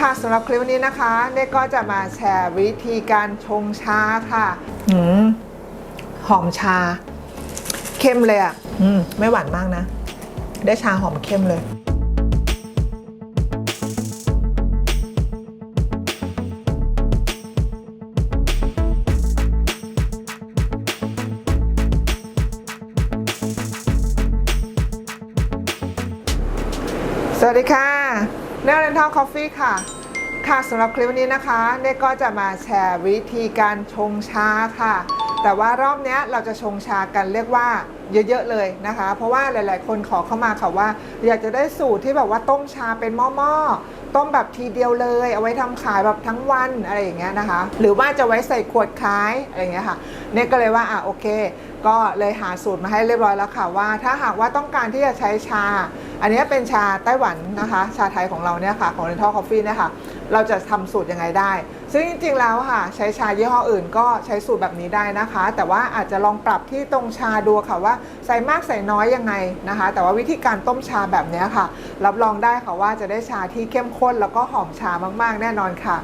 ค่ะสำหรับคลิปวันนี้นะคะเนยก็จะมาแชร์วิธีการชงชาค่ะหืมหอมชา เข้มเลยอะอืมไม่หวานมากนะ ได้ชาหอมเข้มเลยสวัสดีค่ะ เนลเลนทอลคอฟฟี่ค่ะ ค่ะสำหรับคลิปวันนี้นะคะเนยก็จะมาแชร์วิธีการชงชาค่ะ แต่ว่ารอบเนี้ยเราจะชงชากันเรียกว่าเยอะๆเลยนะคะ เพราะว่าหลายๆ คนขอเข้ามาค่ะว่า อยากจะได้สูตรที่แบบว่าต้มชาเป็นหม้อๆต้มแบบทีเดียวเลย เอาไว้ทำขายแบบทั้งวันอะไรอย่างเงี้ยนะคะ หรือว่าจะไว้ใส่ขวดขายอะไรอย่างเงี้ยค่ะเน่ก็เลยว่าอะโอเคก็เลยหาสูตรมาให้เรียบร้อยแล้วค่ะว่า ถ้าหากว่าต้องการที่จะใช้ชา อันนี้เป็นชาไต้หวันนะคะ ชาไทยของเราเนี่ยค่ะของ Rental Coffee เนี่ยค่ะเราจะทำสูตรยังไงได้ ซึ่งจริงๆแล้วค่ะ ใช้ชายี่ห้ออื่นก็ใช้สูตรแบบนี้ได้นะคะ แต่ว่าอาจจะลองปรับที่ตรงชาดูค่ะว่าใส่มากใส่น้อยยังไงนะคะ แต่ว่าวิธีการต้มชาแบบนี้ค่ะ รับรองได้ค่ะว่าจะได้ชาที่เข้มข้นแล้วก็หอมชามากๆ แน่นอนค่ะ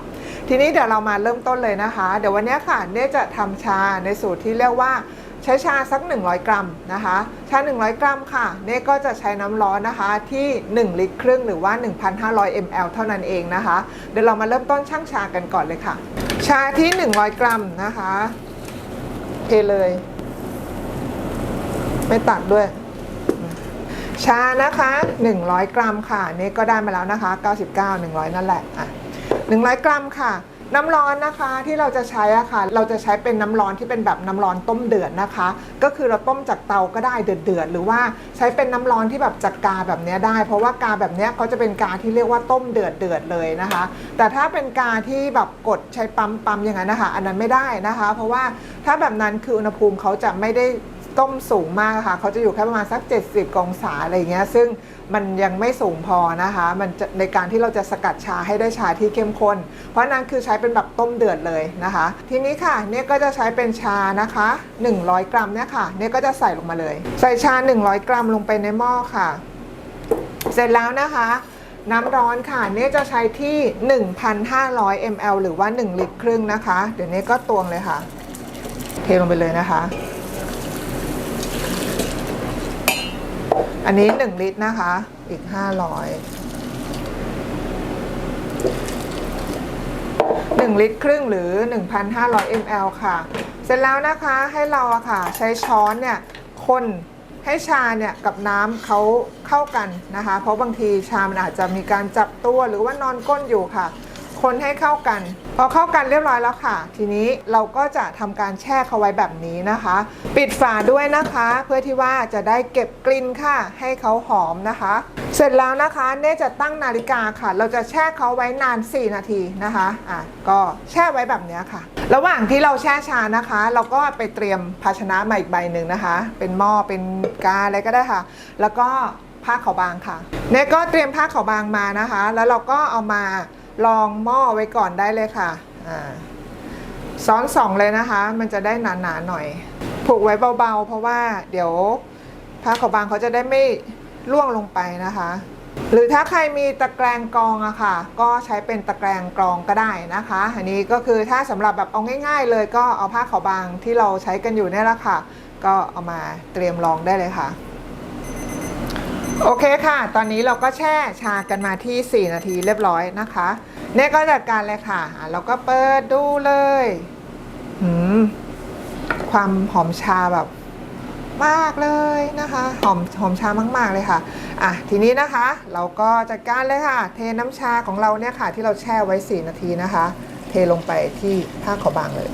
ทีนี้เดี๋ยวเรามาเริ่มต้นเลยนะคะ เดี๋ยววันนี้ค่ะเนี่ยจะทำชาในสูตรที่เรียกว่า ใช้ชาสัก 100 กรัมนะคะ ชา 100 กรัมค่ะเน่ก็จะใช้น้ำร้อนนะคะที่ 1 ลิตรครึ่งหรือว่า 1,500 ml เท่านั้นเองนะคะ เดี๋ยวเรามาเริ่มต้นช่างชากันก่อนเลยค่ะ ชาที่ 100 กรัมนะคะเทเลย ไม่ตัดด้วย ชานะคะ 100 กรัมค่ะเนี่ก็ได้มาแล้วนะคะ 99 100 นั่นแหละอะ100 กรัมค่ะ น้ำร้อนนะคะที่เราจะใช้อะค่ะ เราจะใช้เป็นน้ำร้อนที่เป็นแบบน้ำร้อนต้มเดือดนะคะ ก็คือเราต้มจากเตาก็ได้เดือดๆหรือว่าใช้เป็นน้ำร้อนที่แบบจากกาแบบนี้ได้ เพราะว่ากาแบบนี้เขาจะเป็นกาที่เรียกว่าต้มเดือดเดือดเลยนะคะ แต่ถ้าเป็นกาที่แบบกดใช้ปั๊มปั๊มอย่างนั้นนะคะ อันนั้นไม่ได้นะคะ เพราะว่าถ้าแบบนั้นคืออุณหภูมิเขาจะไม่ได้ ต้มสูงมากค่ะเขาจะอยู่แค่ประมาณสัก 70 องศาอะไรเงี้ย ซึ่งมันยังไม่สูงพอนะคะ มันจะในการที่เราจะสกัดชาให้ได้ชาที่เข้มข้น เพราะนั้นคือใช้เป็นแบบต้มเดือดเลยนะคะ ทีนี้ค่ะ เนี่ยก็จะใช้เป็นชานะคะ 100 กรัมเนี่ยค่ะ เนี่ยก็จะใส่ลงมาเลย ใส่ชา 100 กรัมลงไปในหม้อค่ะ เสร็จแล้วนะคะน้ำร้อนค่ะ เนี่ยจะใช้ที่ 1,500 ml หรือว่า 1 ลิตรครึ่งนะคะ เดี๋ยวนี้ก็ตวงเลยค่ะ เทลงไปเลยนะคะ อันนี้1ลิตรนะคะ อีก500 1ลิตรครึ่งหรือ1,500 ml ค่ะ เสร็จแล้วนะคะให้เราอะค่ะ ใช้ช้อนเนี่ยคนให้ชาเนี่ยกับน้ำเขาเข้ากันนะคะ เพราะบางทีชามันอาจจะมีการจับตัวหรือว่านอนก้นอยู่ค่ะ คนให้เข้ากัน พอเข้ากันเรียบร้อยแล้วค่ะ ทีนี้เราก็จะทำการแช่เขาไว้แบบนี้นะคะ ปิดฝาด้วยนะคะ เพื่อที่ว่าจะได้เก็บกลิ่นค่ะ ให้เขาหอมนะคะ เสร็จแล้วนะคะเน่จะตั้งนาฬิกาค่ะ เราจะแช่เขาไว้นาน 4 นาทีนะคะอะก็แช่ไว้แบบนี้ค่ะ ระหว่างที่เราแช่ชานะคะ เราก็ไปเตรียมภาชนะมาอีกใบหนึ่งนะคะ เป็นหม้อเป็นกาอะไรก็ได้ค่ะ แล้วก็ผ้าขาวบางค่ะเน่ก็เตรียมผ้าขาวบางมานะคะ แล้วเราก็เอามา ลองหม้อไว้ก่อนได้เลยค่ะซ้อนสองเลยนะคะ มันจะได้หนาๆหน่อย ผูกไว้เบาๆ เพราะว่าเดี๋ยวผ้าขาวบางเขาจะได้ไม่ล่วงลงไปนะคะ หรือถ้าใครมีตะแกรงกรองอะค่ะ ก็ใช้เป็นตะแกรงกรองก็ได้นะคะ อันนี้ก็คือถ้าสำหรับแบบเอาง่าย ๆ เลยก็เอาผ้าขาวบางที่เราใช้กันอยู่เนี่ยแหละค่ะ ก็เอามาเตรียมรองได้เลยค่ะ โอเคค่ะ ตอนนี้เราก็แช่ชากันมาที่ 4 นาทีเรียบร้อยนะคะเนี่ยก็จัดการเลยค่ะ เราก็เปิดดูเลยหืมความหอมชาแบบมากเลยนะคะ หอมหอมชามาก ๆ เลยค่ะ อะ ทีนี้นะคะ เราก็จัดการเลยค่ะ เทน้ำชาของเราเนี่ยค่ะ ที่เราแช่ไว้ 4 นาทีนะคะ เทลงไปที่ผ้าขาวบางเลย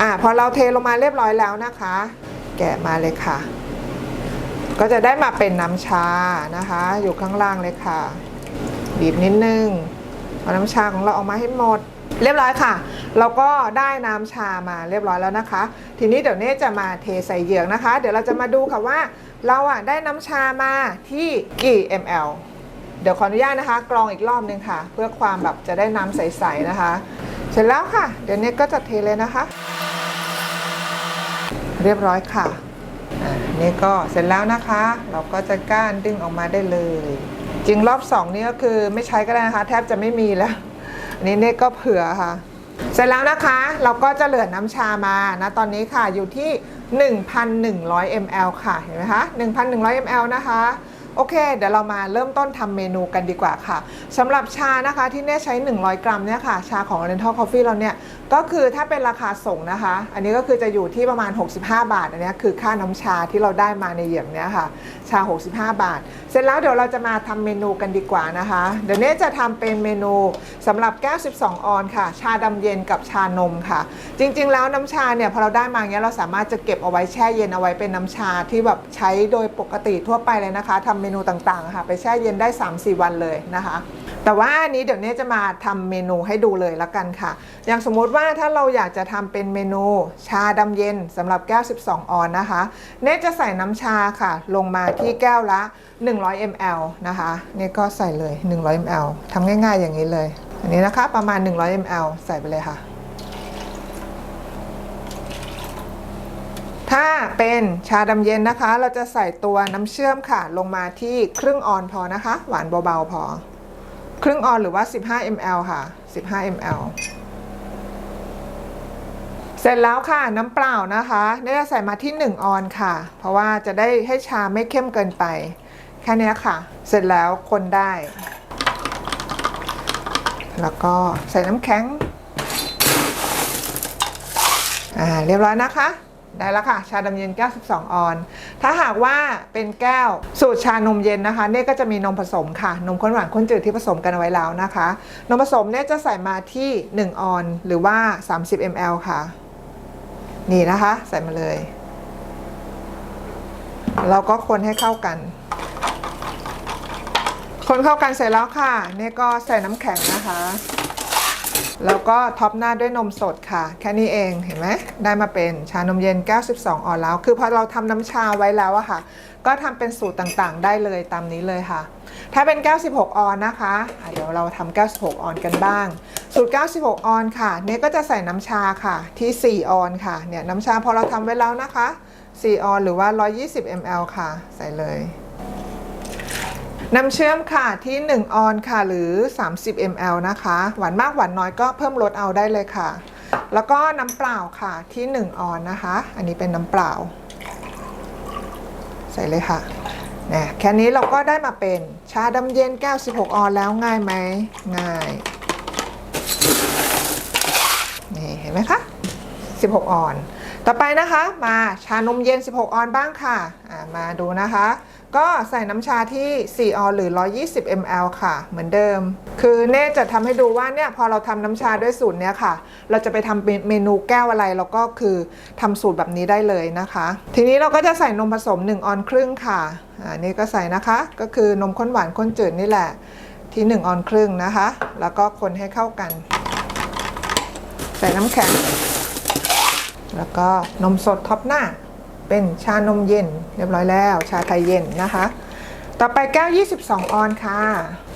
อะ พอเราเทลงมาเรียบร้อยแล้วนะคะ แกะมาเลยค่ะ ก็จะได้มาเป็นน้ำชานะคะ อยู่ข้างล่างเลยค่ะ บีบนิดนึงเอาน้ำชาของเราออกมาให้หมด เรียบร้อยค่ะ เราก็ได้น้ำชามาเรียบร้อยแล้วนะคะ ทีนี้เดี๋ยวเน่จะมาเทใส่เหยือกนะคะ เดี๋ยวเราจะมาดูค่ะว่า เราอะได้น้ำชามาที่กี่ ml เดี๋ยวขออนุญาตนะคะ กรองอีกรอบนึงค่ะ เพื่อความแบบจะได้น้ำใสๆนะคะ เสร็จแล้วค่ะ เดี๋ยวเน่ก็จะเทเลยนะคะ เรียบร้อยค่ะ อ่านี่ก็เสร็จแล้วนะคะ เราก็จะก้านดึงออกมาได้เลย จริงรอบสองนี่ก็คือไม่ใช้ก็ได้นะคะ แทบจะไม่มีแล้วอันนี้เนี่ยก็เผื่อค่ะ เสร็จแล้วนะคะ เราก็จะเหลือน้ำชามานะตอนนี้ค่ะอยู่ที่ 1,100 ml ค่ะเห็นไหมคะ1,100 ml นะคะโอเค เดี๋ยวเรามาเริ่มต้นทำเมนูกันดีกว่าค่ะสำหรับชานะคะที่เน่ใช้ 100 กรัมเนี่ยค่ะ ชาของ Oriental Coffee เราเนี่ย ก็คือถ้าเป็นราคาส่งนะคะ อันนี้ก็คือจะอยู่ที่ประมาณ 65 บาท อันนี้คือค่าน้ำชาที่เราได้มาในเหยียงเนี้ยค่ะ ชา 65 บาท เสร็จแล้วเดี๋ยวเราจะมาทำเมนูกันดีกว่านะคะ เดี๋ยวเน่จะทำเป็นเมนูสำหรับแก้ว 12 ออนค่ะ ชาดำเย็นกับชานมค่ะ จริง ๆ แล้วน้ำชาเนี่ยพอเราได้มาเงี้ยเราสามารถจะเก็บเอาไว้แช่เย็นเอาไว้เป็นน้ำชาที่แบบใช้โดยปกติทั่วไปเลยนะคะทำเมนูต่างๆค่ะ ไปแช่เย็นได้ 3-4 วันเลยนะคะ แต่ว่าอันนี้เดี๋ยวเนี้จะมาทำเมนูให้ดูเลยละกันค่ะ อย่างสมมุติว่าถ้าเราอยากจะทำเป็นเมนูชาดำเย็นสำหรับแก้ว 12 ออนนะคะ เนตจะใส่น้ำชาค่ะ ลงมาที่แก้วละ 100 ml นะคะนี่ก็ใส่เลย 100 ml ทำง่ายๆอย่างนี้เลย อันนี้นะคะประมาณ 100 ml ใส่ไปเลยค่ะ ถ้าเป็นชาดำเย็นนะคะ เราจะใส่ตัวน้ำเชื่อมค่ะ ลงมาที่ครึ่งออนพอนะคะ หวานเบาๆพอ ครึ่งออนหรือว่า 15 ml ค่ะ 15 ml เสร็จแล้วค่ะน้ำเปล่านะคะเนี่ยจะใส่มาที่ 1 ออนค่ะ เพราะว่าจะได้ให้ชาไม่เข้มเกินไป แค่นี้ค่ะ เสร็จแล้วคนได้ แล้วก็ใส่น้ำแข็งอ่าเรียบร้อยนะคะ ได้แล้วค่ะ ชาดำเย็นแก้ว12ออน ถ้าหากว่าเป็นแก้วสูตรชานมเย็นนะคะเนี่ยก็จะมีนมผสมค่ะ นมข้นหวานข้นจืดที่ผสมกันเอาไว้แล้วนะคะ นมผสมเนี่ยจะใส่มาที่ 1 ออนหรือว่า 30 ml ค่ะ นี่นะคะ ใส่มาเลย เราก็คนให้เข้ากัน คนเข้ากันเสร็จแล้วค่ะเนี่ยก็ใส่น้ำแข็งนะคะ แล้วก็ท็อปหน้าด้วยนมสดค่ะ แค่นี้เองเห็นไหมได้มาเป็นชานมเย็นแก้ว 12 ออนแล้ว คือพอเราทำน้ำชาไว้แล้วอะค่ะ ก็ทำเป็นสูตรต่างๆ ได้เลยตามนี้เลยค่ะ ถ้าเป็นแก้ว 16 ออนนะคะะเดี๋ยวเราทำแก้ว 16 ออนกันบ้าง สูตร 96 ออนค่ะเนี่ยก็จะใส่น้ำชาค่ะที่ 4 ออนค่ะเนี่ยน้ำชาพอเราทำไว้แล้วนะคะ 4 ออนหรือว่า 120 ml ค่ะ ใส่เลย น้ำเชื่อมค่ะที่ 1 ออนค่ะ หรือ 30 ml นะคะ หวานมากหวานน้อยก็เพิ่มลดเอาได้เลยค่ะ แล้วก็น้ำเปล่าค่ะที่ 1 ออนนะคะ อันนี้เป็นน้ำเปล่า ใส่เลยค่ะเนี่ยแค่นี้เราก็ได้มาเป็นชาดำเย็นแก้ว 16 ออนแล้วง่ายไหมง่ายนี่เห็นไหมคะ 16 ออน ต่อไปนะคะ มาชานมเย็น 16 ออนบ้างค่ะอ่ามาดูนะคะ ก็ใส่น้ำชาที่ 4 ออนหรือ 120 ml ค่ะ เหมือนเดิม คือเน่จะทำให้ดูว่าเนี่ยพอเราทำน้ำชาด้วยสูตรเนี้ยค่ะ เราจะไปทำเมนูแก้วอะไรเราก็คือทำสูตรแบบนี้ได้เลยนะคะ ทีนี้เราก็จะใส่นมผสม 1 ออนครึ่งค่ะอ่านี่ก็ใส่นะคะ ก็คือนมข้นหวานข้นจืดนี่แหละ ที่ 1 ออนครึ่งนะคะ แล้วก็คนให้เข้ากัน ใส่น้ำแข็ง แล้วก็นมสดท็อปหน้า เป็นชานมเย็น เรียบร้อยแล้ว ชาไทยเย็นนะคะ ต่อไปแก้ว 22 ออนค่ะ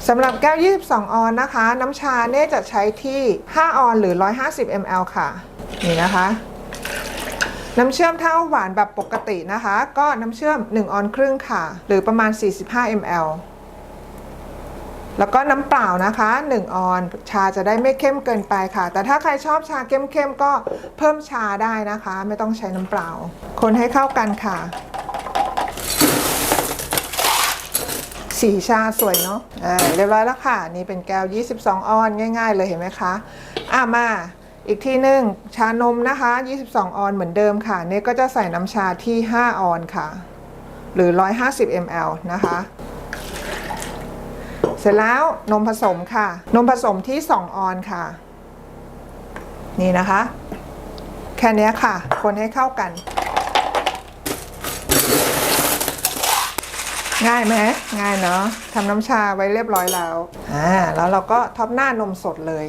สำหรับแก้ว 22 ออนนะคะ น้ำชาเน่จะใช้ที่ 5 ออนหรือ 150 ml ค่ะ นี่นะคะ น้ำเชื่อมเท่าหวานแบบปกตินะคะ ก็น้ำเชื่อม 1 ออนครึ่งค่ะ หรือประมาณ 45 ml แล้วก็น้ำเปล่านะคะ 1 ออนชาจะได้ไม่เข้มเกินไปค่ะ แต่ถ้าใครชอบชาเข้มๆก็เพิ่มชาได้นะคะ ไม่ต้องใช้น้ำเปล่า คนให้เข้ากันค่ะ สีชาสวยเนาะเรียบร้อยแล้วค่ะ นี่เป็นแก้ว 22 ออนง่าย ๆ เลยเห็นไหมคะอะมาอีกทีหนึ่งชานมนะคะ 22 ออนเหมือนเดิมค่ะ นี่ก็จะใส่น้ำชาที่ 5 ออนค่ะ หรือ 150 ml นะคะ สร็จแล้วนมผสมค่ะ นมผสมที่ 2 ออนค่ะ นี่นะคะ แค่นี้ค่ะ คนให้เข้ากัน ง่ายไหมง่ายเนาะทำน้ำชาไว้เรียบร้อยแล้วอ่าแล้วเราก็ท็อปหน้านมสดเลย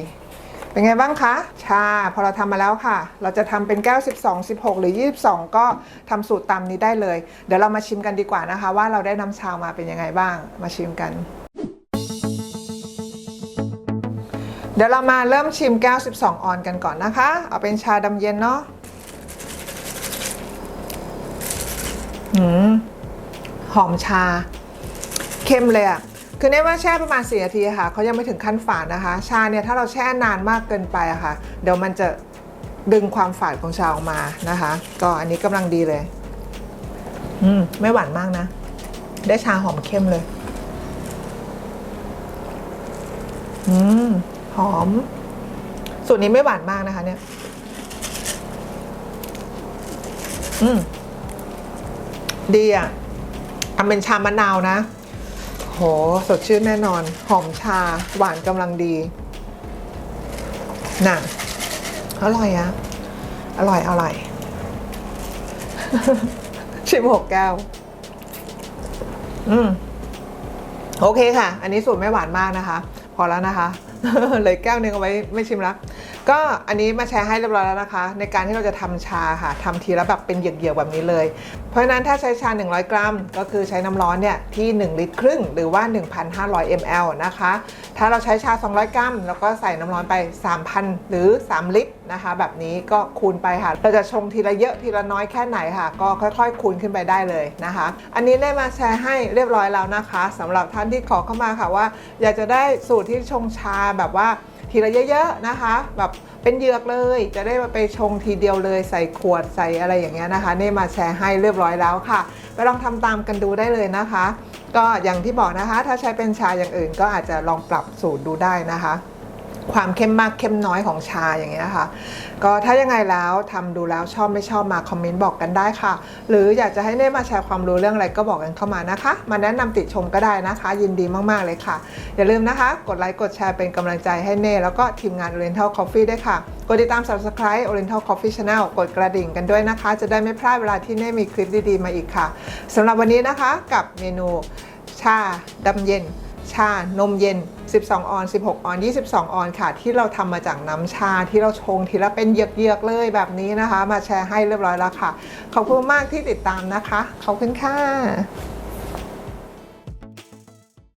เป็นไงบ้างคะ ชาพอเราทำมาแล้วค่ะ เราจะทำเป็นแก้ว 12 16 หรือ 22 ก็ทำสูตรตามนี้ได้เลย เดี๋ยวเรามาชิมกันดีกว่านะคะ ว่าเราได้น้ำชามาเป็นยังไงบ้างมาชิมกัน เดี๋ยวเรามาเริ่มชิมแก้ว 12 ออนกันก่อนนะคะ เอาเป็นชาดำเย็นเนาะหืมหอมชาเข้มเลยอะคือเนี่ยว่าแช่ประมาณ4นาทีค่ะเขายังไม่ถึงขั้นฝาดนะคะ ชาเนี่ยถ้าเราแช่นานมากเกินไปอะค่ะ เดี๋ยวมันจะดึงความฝาดของชาออกมานะคะ ก็อันนี้กำลังดีเลย อืม ไม่หวานมากนะ ได้ชาหอมเข้มเลย อืม หอม สูตรนี้ไม่หวานมากนะคะ เนี่ย อืม ดีอะทำเป็นชามะนาวนะ โห สดชื่นแน่นอน หอมชา หวานกำลังดี น่ะ อร่อยอะอร่อย อร่อย ชิมหกแก้ว อืม โอเคค่ะ อันนี้สูตรไม่หวานมากนะคะ พอแล้วนะคะ เลยแก้วนึงเอาไว้ไม่ชิมละ ก็อันนี้มาแชร์ให้เรียบร้อยแล้วนะคะ ในการที่เราจะทำชาค่ะทำทีละแบบเป็นเหยือกๆแบบนี้เลย เพราะฉะนั้นถ้าใช้ชา 100 กรัม ก็คือใช้น้ำร้อนเนี่ยที่ 1 ลิตรครึ่ง หรือว่า 1,500 ml นะคะ ถ้าเราใช้ชา 200 กรัม แล้วก็ใส่น้ำร้อนไป 3,000 หรือ 3 ลิตรนะคะ แบบนี้ก็คูณไปค่ะ เราจะชงทีละเยอะทีละน้อยแค่ไหนค่ะ ก็ค่อยๆ คูณขึ้นไปได้เลยนะคะ อันนี้ได้มาแชร์ให้เรียบร้อยแล้วนะคะสำหรับท่านที่ขอเข้ามาค่ะว่า อยากจะได้สูตรที่ชงชาแบบว่า ทีละเยอะๆนะคะ แบบเป็นเหยือกเลย จะได้มาไปชงทีเดียวเลยใส่ขวดใส่อะไรอย่างเงี้ยนะคะนี่มาแชร์ให้เรียบร้อยแล้วค่ะไปลองทำตามกันดูได้เลยนะคะ ก็อย่างที่บอกนะคะ ถ้าใช้เป็นชาอย่างอื่นก็อาจจะลองปรับสูตรดูได้นะคะ ความเข้มมากเข้มน้อยของชาอย่างเงี้ยค่ะก็ถ้ายังไงแล้วทำดูแล้วชอบไม่ชอบมาคอมเมนต์บอกกันได้ค่ะ หรืออยากจะให้เน่มาแชร์ความรู้เรื่องอะไรก็บอกกันเข้ามานะคะ มาแนะนำติชมก็ได้นะคะ ยินดีมากๆเลยค่ะ อย่าลืมนะคะ กดไลค์กดแชร์เป็นกำลังใจให้เน่แล้วก็ทีมงาน Oriental Coffee ด้วยค่ะกดติดตาม Subscribe Oriental Coffee Channel กดกระดิ่งกันด้วยนะคะ จะได้ไม่พลาดเวลาที่เน่มีคลิปดีๆมาอีกค่ะสำหรับวันนี้นะคะกับเมนูชาดำเย็น ชานมเย็น 12 ออน 16 ออน 22 ออนค่ะ ที่เราทำมาจากน้ำชาที่เราชงทีละเป็นเยือกๆเลยแบบนี้นะคะ มาแชร์ให้เรียบร้อยแล้วค่ะ ขอบคุณมากที่ติดตามนะคะ ขอบคุณค่ะ